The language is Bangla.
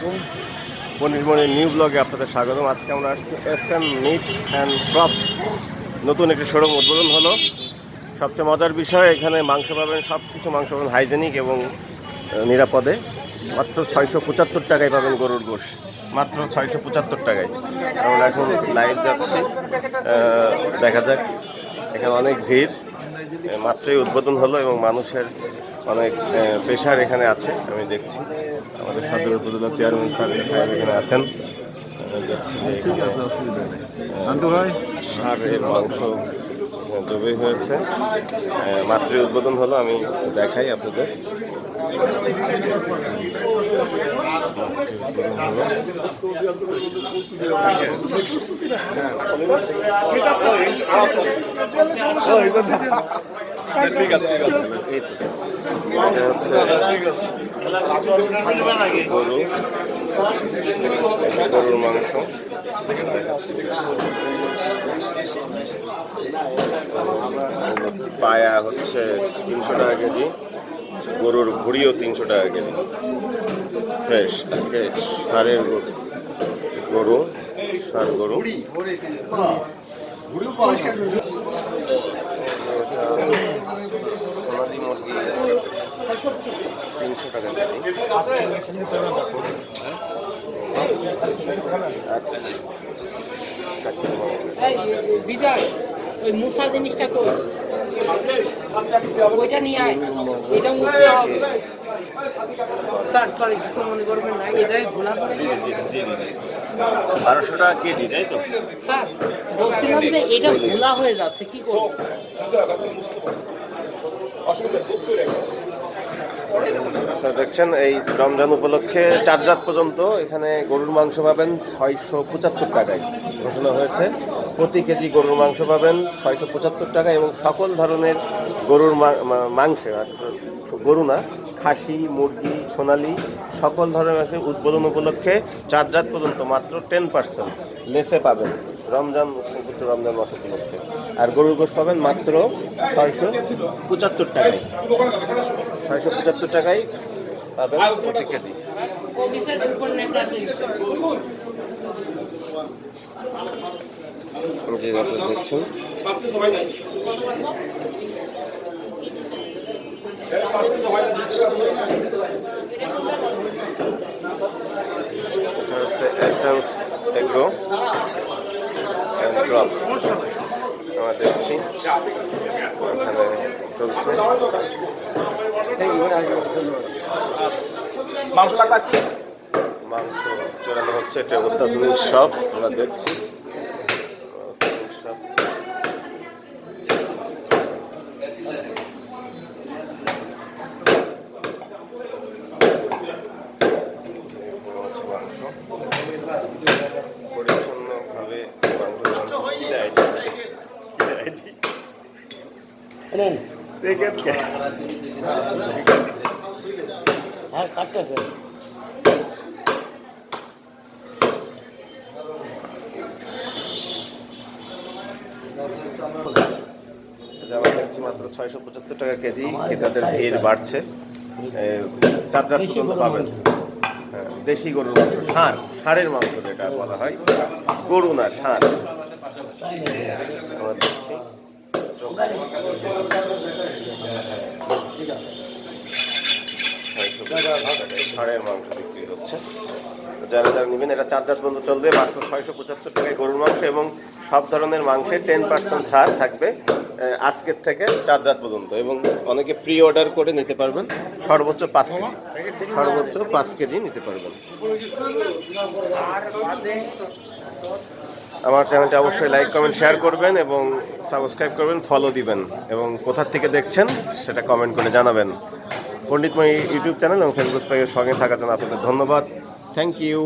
আলাইকুম। পনিরমণির নিউ ব্লগে আপনাদের স্বাগতম। আজকে আমরা আসছি S M meat and crop নতুন একটি শোরুম উদ্বোধন হলো। সবচেয়ে মজার বিষয়, এখানে মাংস পাবেন সব কিছু মাংস পাবেন হাইজেনিক এবং নিরাপদে। মাত্র ছয়শো পঁচাত্তর টাকায় পাবেন গরুর গোশ। মাত্র ছয়শো পঁচাত্তর টাকায়। আমরা এখন লাইভ যাচ্ছি। দেখা যাক। এখানে অনেক ভিড়। মাত্রই উদ্বোধন হলো এবং মানুষের অনেক প্রেশার এখানে আছে আমি দেখছি। আমাদের সদর উপজেলা চেয়ারম্যান স্যার সাহেব এখানে আছেন। মাংস জবে হয়েছে। মাত্রই উদ্বোধন হলো আমি দেখাই আপনাদের। আছে হচ্ছে গরু। গরুর মাংস। পায়া হচ্ছে তিনশো টাকা কেজি। গরুর ভুড়িও তিনশো টাকা কেজি। ফ্রেশ। আজকে সারের গরু। গরু, সার গরু। সোনালি মুরগি তিনশো টাকা বিজয় ওই মুসা জিনিসটা ওইটা নিয়ে আয়। এটা মুছতে হবে। বারোশো টাকা কেজি তাই তো? স্যার বলছিলাম যে এটা ঘোলা হয়ে যাচ্ছে কি করব? আপনারা দেখছেন এই রমজান উপলক্ষে চার রাত পর্যন্ত এখানে গরুর মাংস পাবেন ছয়শো পঁচাত্তর টাকায়। ঘোষণা হয়েছে প্রতি কেজি গরুর মাংস পাবেন ছয়শো পঁচাত্তর টাকা এবং সকল ধরনের গরুর মাংস গরু না খাসি, মুরগি, সোনালি সকল ধরনের উদ্বোধন উপলক্ষে চার রাত পর্যন্ত মাত্র টেন পার্সেন্ট লেসে পাবেন রমজান রমজান মাস উপলক্ষে। আর গরুর গোশ পাবেন মাত্র ছয়শো পঁচাত্তর টাকায়। ছয়শো পঁচাত্তর টাকায় পাবেন প্রতি কেজি। দেখছেন হচ্ছে এসেন্স এগ্রো অ্যান্ড ক্রপস আমরা দেখছি। চলছে। মাংস মাংস চড়ানো হচ্ছে এটা অত্যাধুনিক সব আমরা দেখছি। পরিচ্ছন্নভাবে মাংস কি দেয়? কি দেয়? নেন হ্যাঁ কাটতেছে আমরা দেখছি মাত্র ছয়শো পঁচাত্তর টাকা কেজি ক্রেতাদের ভিড় বাড়ছে। চার রাত পর্যন্ত পাবেন। হ্যাঁ, দেশি গরুর মাংস। ষাঁড় ষাঁড়ের মাংস যেটা বলা হয়। গরু না ষাঁড়। মাংস বিক্রি হচ্ছে। যারা যারা নেবেন, এটা চার রাত পর্যন্ত চলবে, মাত্র ছয়শো পঁচাত্তর টাকায় গরুর মাংস এবং সব ধরনের মাংসে টেন পার্সেন্ট ছাড় থাকবে আজকের থেকে চার রাত পর্যন্ত। এবং অনেকে প্রি অর্ডার করে নিতে পারবেন। সর্বোচ্চ পাঁচ কেজি। সর্বোচ্চ পাঁচ কেজি নিতে পারবেন। আমার চ্যানেলটি অবশ্যই লাইক কমেন্ট শেয়ার করবেন এবং সাবস্ক্রাইব করবেন ফলো দিবেন এবং কোথার থেকে দেখছেন সেটা কমেন্ট করে জানাবেন। পণ্ডিতময় ইউটিউব চ্যানেল এবং ফেসবুক পেজের সঙ্গে থাকার জন্য আপনাদের ধন্যবাদ। Thank you